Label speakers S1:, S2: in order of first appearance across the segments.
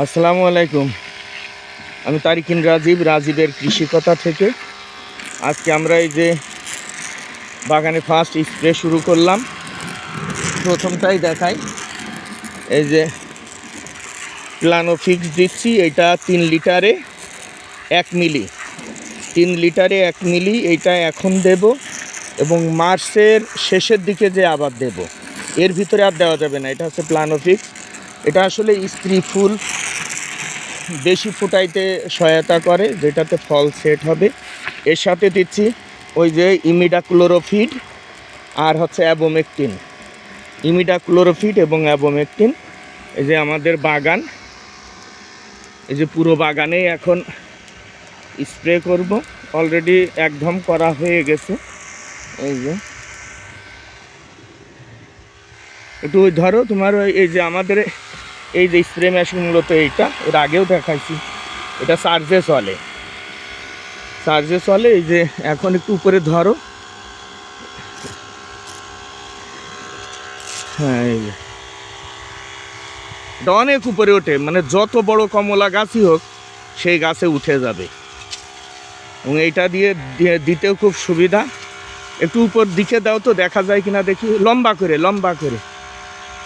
S1: আসসালামু আলাইকুম। আমি তারিকিন রাজীব, রাজীবের কৃষিকতা থেকে। আজকে আমরা এই যে বাগানে ফার্স্ট স্প্রে শুরু করলাম। প্রথমটাই দেখাই। এই যে প্লানো ফিক্স দিচ্ছি, এটা তিন লিটারে এক মিলি। তিন লিটারে এক মিলি এইটা এখন দেব এবং মার্চের শেষের দিকে যে আবার দেব, এর ভিতরে আর দেওয়া যাবে না। এটা হচ্ছে প্লানো ফিক্স এটা আসলে স্ত্রী ফুল বেশি ফুটাইতে সহায়তা করে, যেটাতে ফল সেট হবে। এর সাথে দিচ্ছি ওই যে ইমিডাক্লোরোফিড আর হচ্ছে অ্যাবোমেকটিন। ইমিডাক্লোরোফিড এবং অ্যাবোমেকটিন, এই যে আমাদের বাগান। এই যে পুরো বাগানেই এখন স্প্রে করব। অলরেডি একদম করা হয়ে গেছে। এই যে। একটু ধরো তোমার এই যে আমাদের এই যে স্প্রে মেশিন মূলত এইটা, এর আগেও দেখাইছি। এটা চার্জে চলে চার্জে চলে এই যে এখন একটু উপরে ধরো। হ্যাঁ এই যে। এটা অনেক উপরে ওঠে মানে যত বড় কমলা গাছই হোক, সেই গাছে উঠে যাবে। এবং এইটা দিয়ে দিতেও খুব সুবিধা। একটু উপর দিকে দাও তো, দেখা যায় কিনা দেখি। লম্বা করে লম্বা করে।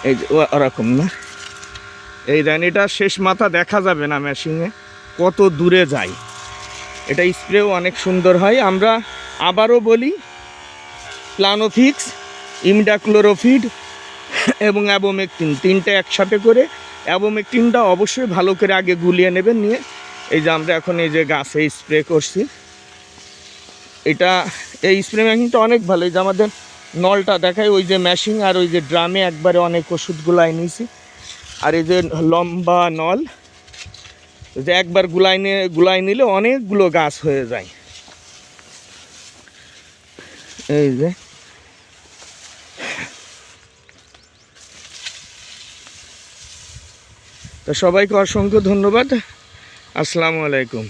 S1: এই যে ওরকম না? এই দেন এটা শেষ মাথা দেখা যাবে না মেশিনে কত দূরে যায়। এটা স্প্রেও অনেক সুন্দর হয়। আমরা আবারও বলি প্লানোফিক্স ইমডাক্লোরোফিড এবং অ্যাবোমেকটিন তিনটে একসাথে করে। অ্যাবোমেকটিনটা অবশ্যই ভালো করে আগে গুলিয়ে নেবেন নিয়ে। এই যে আমরা এখন এই যে গাছে স্প্রে করছি। এটা, এই স্প্রে মেশিনটা অনেক ভালো। এই যে আমাদের নলটা দেখায়, ওই যে মেশিন আর ওই যে ড্রামে একবারে অনেক ওষুধগুলাই নিয়েছি আর এই যে লম্বা নল যে একবার গুলাই নিয়ে গুলাই নিলে অনেকগুলো গাছ হয়ে যায়। এই যে। তো সবাইকে অসংখ্য ধন্যবাদ। আসসালামু আলাইকুম।